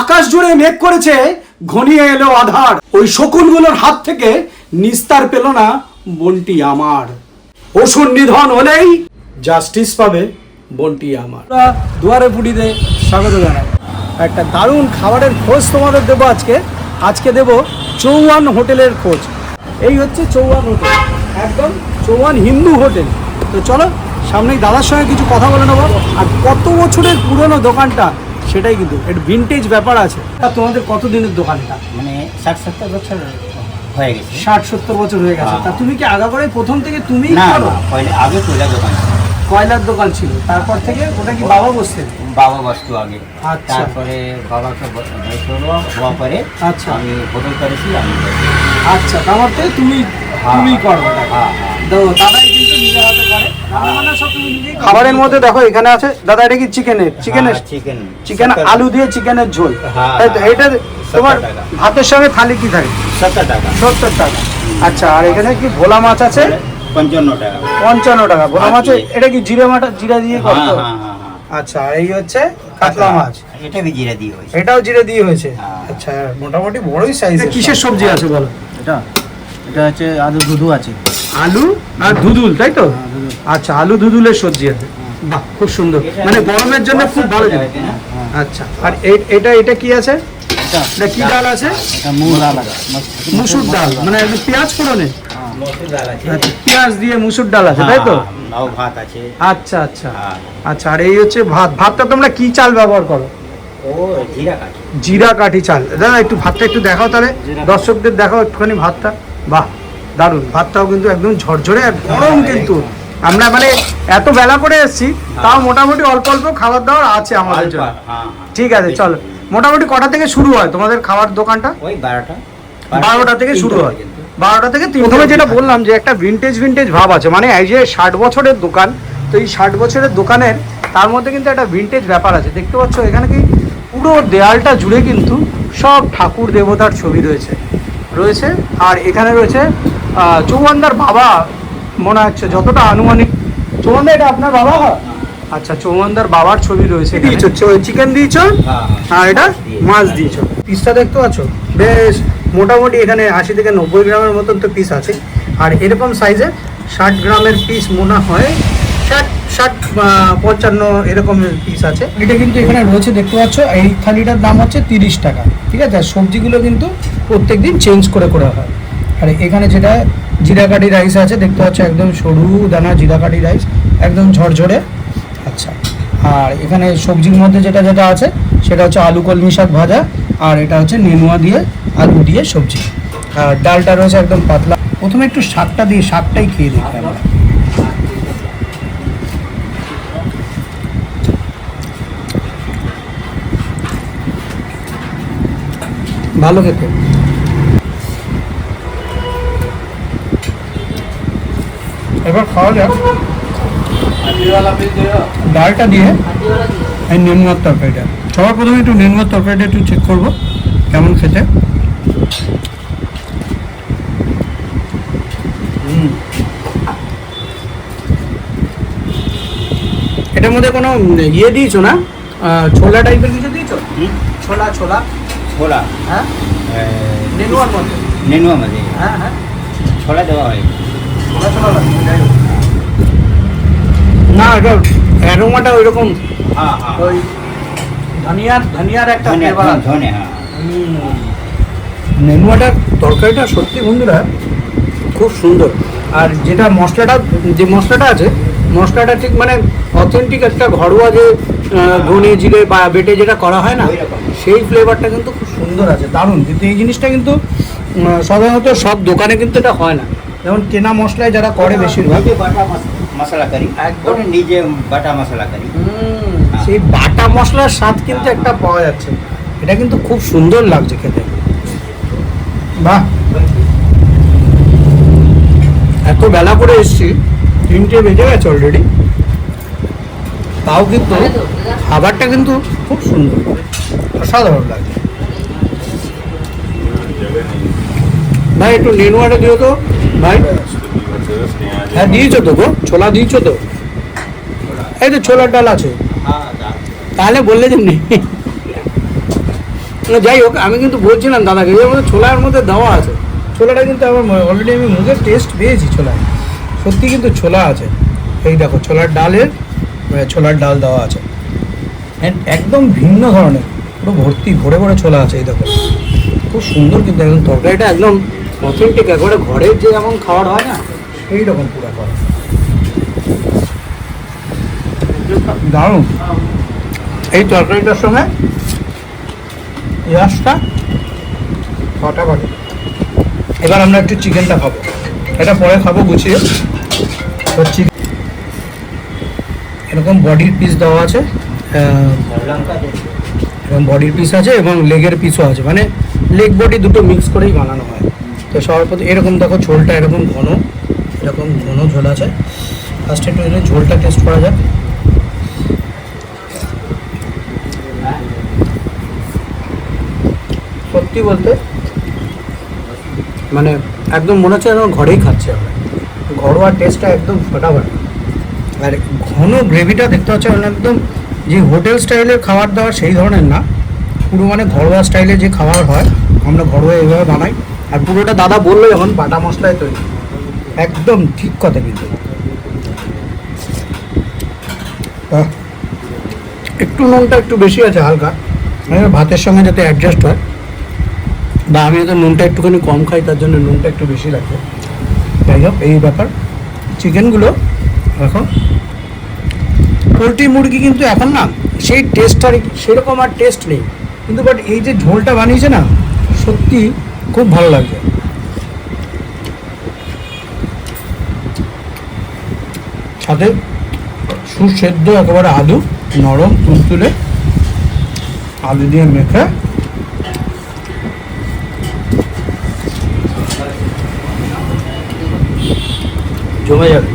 আকাশ জুড়ে মেঘ করেছে, ঘনিয়ে এলো আধার। ওই শকুনগুলোর হাত থেকে নিস্তার পেল না বন্টি আমার। অসুর নিধন হলেই জাস্টিস পাবে বন্টি আমার। দুয়ারে পুটিতে স্বাগত জানাই। একটা দারুণ খাবারের খোঁজ তোমাদের দেবো আজকে। আজকে দেব চৌহান হোটেলের খোঁজ। এই হচ্ছে চৌহান হোটেল। একদম চৌহান হিন্দু হোটেল। তো চলো, সামনেই দাদার সঙ্গে কিছু কথা বলে নেব। আর কত বছরের পুরনো দোকানটা সেটাই কিন্তু একটু ভিনটেজ ব্যাপার আছে। তা তোমাদের কত দিনের দোকান এটা? মানে ষাট সত্তর বছর হয়ে গেছে। ষাট সত্তর বছর হয়ে গেছে। তা তুমি কি আগাগোড়াই প্রথম থেকে তুমি না আগে কয়লা দোকান কয়লার দোকান ছিল। তারপর থেকে ওটা কি বাবা বসতেন বাবা বসতো আগে। আচ্ছা। তারপরে বাবাকে হওয়া পরে আচ্ছা। আমি হোটেল করেছি আমি। আচ্ছা তার মধ্যে তুমি হ্যাঁ, তুমি করো। হ্যাঁ, হ্যাঁ। তো দাদাই কিন্তু নিজে হাতে করে। করো? খাবারের মধ্যে দেখো এখানে আছে দাদা এটা কি চিকেনের চিকেনের হ্যাঁ, চিকেন চিকেন আলু দিয়ে চিকেনের ঝোল। হ্যাঁ, হ্যাঁ। এটা তোমার ভাতের সঙ্গে থালি কি থাকে? সত্তর টাকা। সত্তর টাকা। আচ্ছা আর এখানে কি ভোলা মাছ আছে? পঞ্চান্ন টাকা। পঞ্চান্ন টাকা। ভোলা মাছ। এটা কি জিরে মাটা জিরা দিয়ে হ্যাঁ করতো? হ্যাঁ হ্যাঁ হ্যাঁ। আচ্ছা এই হচ্ছে কাতলা মাছ। এটা বি জিরা দিয়ে হয়েছে? এটাও জিরে দিয়ে হয়েছে। হ্যাঁ। আচ্ছা মোটামুটি বড়ই সাইজ কিসের সবজি আছে বলো? এটা? এটা হচ্ছে আলু দুধু আছে। আলু আর ধুদুল তাই তো? হ্যাঁ, আচ্ছা আলু ধুদুলের সবজি আছে। বাহ খুব সুন্দর। মানে গরমের জন্য খুব ভালো জিনিস। আচ্ছা আর এটা এটা কি আছে? এটা কি ডাল আছে? মুসুর ডাল মানে পেঁয়াজ ফোড়নে? মসুর ডাল আছে। আচ্ছা পেঁয়াজ দিয়ে মুসুর ডাল আছে তাই তো? হ্যাঁ, হ্যাঁ, লাউ ভাত আছে। আচ্ছা আচ্ছা। হ্যাঁ। আচ্ছা আর এই হচ্ছে ভাত। ভাতটা তোমরা কি চাল ব্যবহার করো? জিরা কাঠি। চাল। দাদা একটু ভাতটা একটু দেখাও তাহলে। দর্শকদের দেখাও একটুখানি ভাতটা। বাহ দারুণ। ভাতটাও কিন্তু একদম ঝরঝরে আর গরম কিন্তু। আমরা মানে এত বেলা করে এসেছি তাও মোটামুটি অল্প অল্প খাবার দাবার আছে আমাদের জন্য হ্যাঁ, হ্যাঁ। ঠিক আছে চলো। মোটামুটি কটা থেকে শুরু হয় তোমাদের খাবার দোকানটা? ওই বারোটা। বারোটা থেকে শুরু হয়। বারোটা থেকে প্রথমে যেটা বললাম যে একটা ভিনটেজ ভিনটেজ ভাব আছে মানে এই যে ষাট বছরের দোকান তো এই ষাট বছরের দোকানের তার মধ্যে কিন্তু একটা ভিনটেজ ব্যাপার আছে। দেখতে পাচ্ছ এখানে কি পুরো দেয়ালটা জুড়ে কিন্তু সব ঠাকুর দেবতার ছবি রয়েছে। রয়েছে। আর এখানে রয়েছে চৌহানদার বাবা মনে হচ্ছে যতটা আনুমানিক। চৌহানদা এটা আপনার বাবা হয়? আচ্ছা চৌহানদার বাবার ছবি রয়েছে দিয়েছ চিকেন দিয়েছ? হ্যাঁ, আর এটা মাছ দিয়েছ। পিসটা দেখতে পাচ্ছ? বেশ মোটামুটি এখানে আশি থেকে নব্বই গ্রামের মতন তো পিস আছে। আর এরকম সাইজের ষাট গ্রামের পিস মনে হয়। ষাট ষাট পঞ্চান্ন এরকম পিস আছে। এটা কিন্তু এখানে রয়েছে দেখতে পাচ্ছ এই থালিটার দাম হচ্ছে তিরিশ টাকা। ঠিক আছে আর সবজিগুলো কিন্তু প্রত্যেক দিন চেঞ্জ করে করে হয়। আর এখানে যেটা জিরাকাঠি রাইস আছে, দেখতে পাচ্ছ একদম সরু দানা জিরাকাঠি রাইস একদম ঝরঝরে। আচ্ছা আর এখানে সবজির মধ্যে যেটা যেটা আছে, সেটা হচ্ছে আলু কলমি শাক ভাজা, আর এটা হচ্ছে নেনুয়া দিয়ে, আলু দিয়ে সবজি। আর ডালটা রয়েছে একদম পাতলা। প্রথমে একটু শাকটা দিয়ে, শাকটাই খেয়ে দেখি ভালো খেতে। এবার খাওয়া যাক। ডালটা দিয়ে এই নেনুয়ার তরকারিটা। সবার প্রথমে একটু নেনুয়ার তরকারিটা একটু চেক করব কেমন খেতে। হুম। এটার মধ্যে কোনো ইয়ে দিয়েছ না? ছোলা টাইপের কিছু দিয়েছ? ছোলা ছোলা। ছোলা। হ্যাঁ? নেনুয়ার মধ্যে। নেনুয়া মাঝে হ্যাঁ হ্যাঁ। ছোলা দেওয়া হয় না এটা অ্যারোমাটা ওই রকম হ্যাঁ হ্যাঁ। ওই ধনিয়ার ধনিয়ার একটা ফ্লেভার ধনে হ্যাঁ নেনুয়াটার তরকারিটা সত্যি বন্ধুরা খুব সুন্দর। আর যেটা মশলাটা যে মশলাটা আছে মশলাটা ঠিক মানে অথেন্টিক একটা ঘরোয়া যে ধনে জিরে বা বেটে যেটা করা হয় না। সেই ফ্লেভারটা কিন্তু খুব সুন্দর আছে। দারুণ। কিন্তু এই জিনিসটা কিন্তু সাধারণত সব দোকানে কিন্তু এটা হয় না। যেমন কেনা মশলায় যারা করে বেশিরভাগ। বাটা মশ- মশলা করি একদম। নিজে বাটা মশলা করি সেই বাটা মশলার স্বাদ কিন্তু একটা পাওয়া যাচ্ছে। এটা কিন্তু খুব সুন্দর লাগছে খেতে। বাহ। এত বেলা করে এসছি তিনটে বেজে গেছে অলরেডি তাও কিন্তু খাবারটা কিন্তু খুব সুন্দর। অসাধারণ লাগছে। ভাই একটু নেনুয়াটা দিও তো। ভাই? হ্যাঁ দিয়েছ তো গো। ছোলা দিয়েছ তো? এই তো ছোলার ডাল আছে। তাহলে বললে যে নেই। যাই হোক, আমি কিন্তু বলছিলাম দাদাকে আমাদের ছোলার মধ্যে দেওয়া আছে। ছোলাটা কিন্তু আমার অলরেডি আমি মুখে টেস্ট পেয়েছি ছোলায়। সত্যি কিন্তু ছোলা আছে। এই দেখো, ছোলার ডালের ছোলার ডাল দেওয়া আছে। একদম ভিন্ন ধরনের, পুরো ভর্তি, ভরে ভরে ছোলা আছে, এই দেখো। খুব সুন্দর কিন্তু একদম তরকারিটা একদম অথেন্টিক একবারে ঘরের যে যেমন খাবার হয় না, সেই রকম পুরো খাবার দারুণ। এই তরকারিটার সঙ্গে পেঁয়াজটা ফাটাফাটি। এবার আমরা একটু চিকেনটা খাব। এটা পরে খাব গুছিয়ে। এরকম বডির পিস দেওয়া আছে। এবং বডির পিস আছে এবং লেগের পিসও আছে। মানে লেগ বডি দুটো মিক্স করেই বানানো হয়। তো প্রতি এরকম দেখো ঝোলটা এরকম ঘন এরকম ঘন ঝোল আছে। ফার্স্টে একটু ঝোলটা টেস্ট করা যাক। সত্যি বলতে মানে একদম মনে হচ্ছে যেন ঘরেই খাচ্ছি আমরা। ঘরোয়া টেস্টটা একদম ফটাফট। আর ঘন গ্রেভিটা দেখতে পাচ্ছ একদম যে হোটেল স্টাইলের খাবার দাবার সেই ধরনের না। পুরো মানে ঘরোয়া স্টাইলে যে খাবার হয়, আমরা ঘরোয়া এইভাবে বানাই। আর পুরোটা দাদা বলল যখন বাটা মশলায় তৈরি। একদম ঠিক কথা কিন্তু। একটু নুনটা একটু বেশি আছে হালকা। ভাতের সঙ্গে যাতে অ্যাডজাস্ট হয়। বা আমি হয়তো নুনটা একটুখানি কম খাই, তার জন্য নুনটা একটু বেশি লাগবে যাই হোক, এই ব্যাপার। চিকেনগুলো এখন পোলট্রি মুরগি কিন্তু এখন না, সেই টেস্ট আর সেরকম আর টেস্ট নেই। কিন্তু বাট এই যে ঝোলটা বানিয়েছে না, সত্যি খুব ভালো লাগছে সাথে সুসেদ্ধ, একেবারে আলু, নরম, তুলতুলে আলু দিয়ে মেখে। জমে যাবে।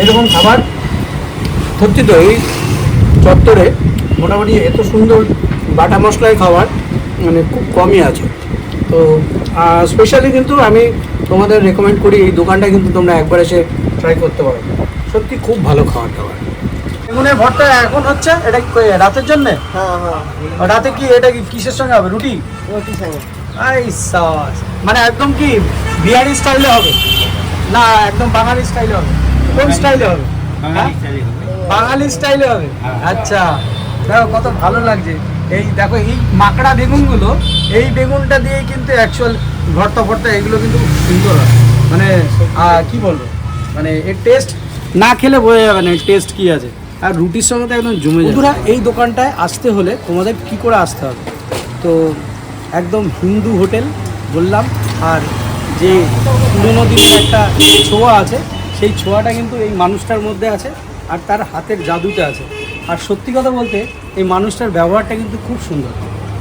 এরকম খাবার, সত্যি তো এই চত্বরে মোটামুটি এত সুন্দর বাটা মশলায় খাবার মানে খুব কমই আছে। তো স্পেশালি কিন্তু আমি তোমাদের রেকমেন্ড করি এই দোকানটা কিন্তু তোমরা একবার এসে ট্রাই করতে পারো। সত্যি খুব ভালো খাবার। দাবার বেগুনের ভর্তা এখন হচ্ছে এটা রাতের জন্যে? হ্যাঁ হ্যাঁ। রাতে কি এটা কি কিসের সঙ্গে হবে রুটি? রুটি সঙ্গে। আই সাস। মানে একদম কি বিহারি স্টাইলে হবে? না একদম বাঙালি স্টাইলে হবে। কোন স্টাইলে হবে বাঙালি স্টাইলে হবে। বাঙালি স্টাইলে হবে? হ্যাঁ। আচ্ছা। দেখো কত ভালো লাগছে। এই দেখো, এই মাকড়া বেগুনগুলো, এই বেগুনটা দিয়ে কিন্তু অ্যাকচুয়াল ভর্তা ভর্তা এগুলো কিন্তু সুন্দর হয়। মানে কি বলব? মানে এর টেস্ট না খেলে বোঝা যাবে না টেস্ট কি আছে। আর রুটির সঙ্গে তো একদম জমে বন্ধুরা, এই দোকানটায় আসতে হলে তোমাদের কি করে আসতে হবে? তো, একদম হিন্দু হোটেল বললাম, আর যে পুরোনো দিনের একটা ছোঁয়া আছে, সেই ছোঁয়াটা কিন্তু এই মানুষটার মধ্যে আছে, আর তার হাতের জাদুটা আছে। আর সত্যি কথা বলতে এই মানুষটার ব্যবহারটা কিন্তু খুব সুন্দর।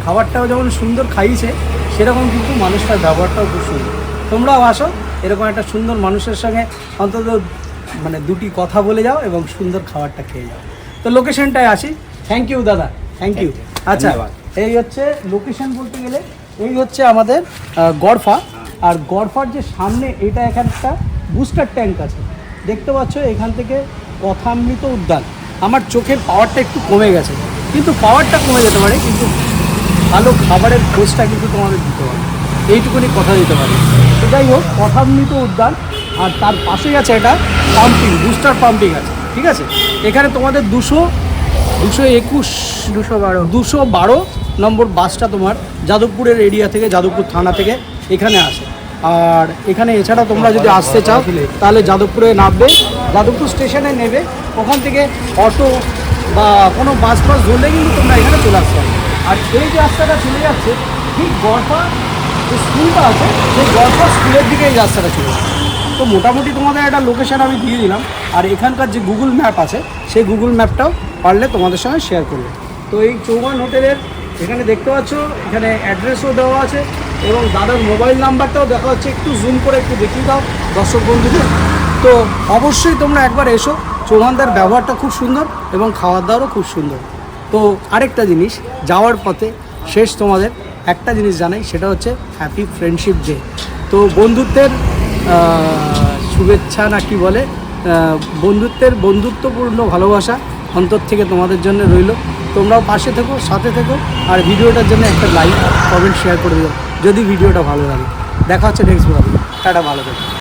খাবারটাও যেমন সুন্দর খাইয়েছে সেরকম কিন্তু মানুষটার ব্যবহারটাও খুব সুন্দর। তোমরাও আসো এরকম একটা সুন্দর মানুষের সঙ্গে অন্তত মানে দুটি কথা বলে যাও এবং সুন্দর খাবারটা খেয়ে যাও। তো লোকেশনটায় আসি। থ্যাংক ইউ দাদা। থ্যাংক ইউ আচ্ছা। এই হচ্ছে লোকেশন বলতে গেলে এই হচ্ছে আমাদের গড়ফা। আর গড়ফার যে সামনে এটা এখানে একটা বুস্টার ট্যাঙ্ক আছে। দেখতে পাচ্ছ এখান থেকে কথামৃত উদ্যান। আমার চোখের পাওয়ারটা একটু কমে গেছে। কিন্তু পাওয়ারটা কমে যেতে পারে কিন্তু ভালো খাবারের খোঁজটা কিন্তু তোমাদের দিতে পারে এইটুকুনি কথা দিতে পারি। তো যাই হোক কথামৃত উদ্যান আর তার পাশেই আছে এটা পাম্পিং বুস্টার পাম্পিং আছে ঠিক আছে? এখানে তোমাদের দুশো দুশো একুশ দুশো বারো। দুশো বারো নম্বর বাসটা তোমার যাদবপুরের এরিয়া থেকে যাদবপুর থানা থেকে এখানে আসে। আর এখানে এছাড়া তোমরা যদি আসতে চাও তাহলে যাদবপুরে নামবে। যাদবপুর স্টেশনে নেবে, ওখান থেকে অটো বা কোনো বাস ফাস ধরলে কিন্তু তোমরা এখানে চলে আসতে আর এই যে রাস্তাটা চলে যাচ্ছে, ঠিক গড়পা যে স্কুলটা আছে, সেই গড়পা স্কুলের দিকে এই রাস্তাটা চলে যাচ্ছে। তো মোটামুটি তোমাদের একটা লোকেশান আমি দিয়ে দিলাম। আর এখানকার যে গুগল ম্যাপ আছে, সেই গুগল ম্যাপটাও পারলে তোমাদের সঙ্গে শেয়ার করবে। তো এই চৌহান হোটেলের, এখানে দেখতে পাচ্ছ, এখানে অ্যাড্রেসও দেওয়া আছে, এবং দাদার মোবাইল নাম্বারটাও দেখা হচ্ছে একটু জুম করে একটু দেখিয়ে দাও দর্শক বন্ধুদের। তো অবশ্যই তোমরা একবার এসো। চৌহানদার ব্যবহারটা খুব সুন্দর এবং খাওয়ার দাওয়ারও খুব সুন্দর। তো আরেকটা জিনিস, যাওয়ার পথে শেষ তোমাদের একটা জিনিস জানাই, সেটা হচ্ছে হ্যাপি ফ্রেন্ডশিপ ডে তো বন্ধুত্বের শুভেচ্ছা না কি বলে বন্ধুত্বের বন্ধুত্বপূর্ণ ভালোবাসা অন্তর থেকে তোমাদের জন্য রইল। তোমরাও পাশে থেকো, সাথে থেকো, আর ভিডিওটার জন্য একটা লাইক কমেন্ট শেয়ার করে দিও, যদি ভিডিওটা ভালো লাগে। দেখা হচ্ছে নেক্সট ব্লগে টাটা, ভালো থেকো।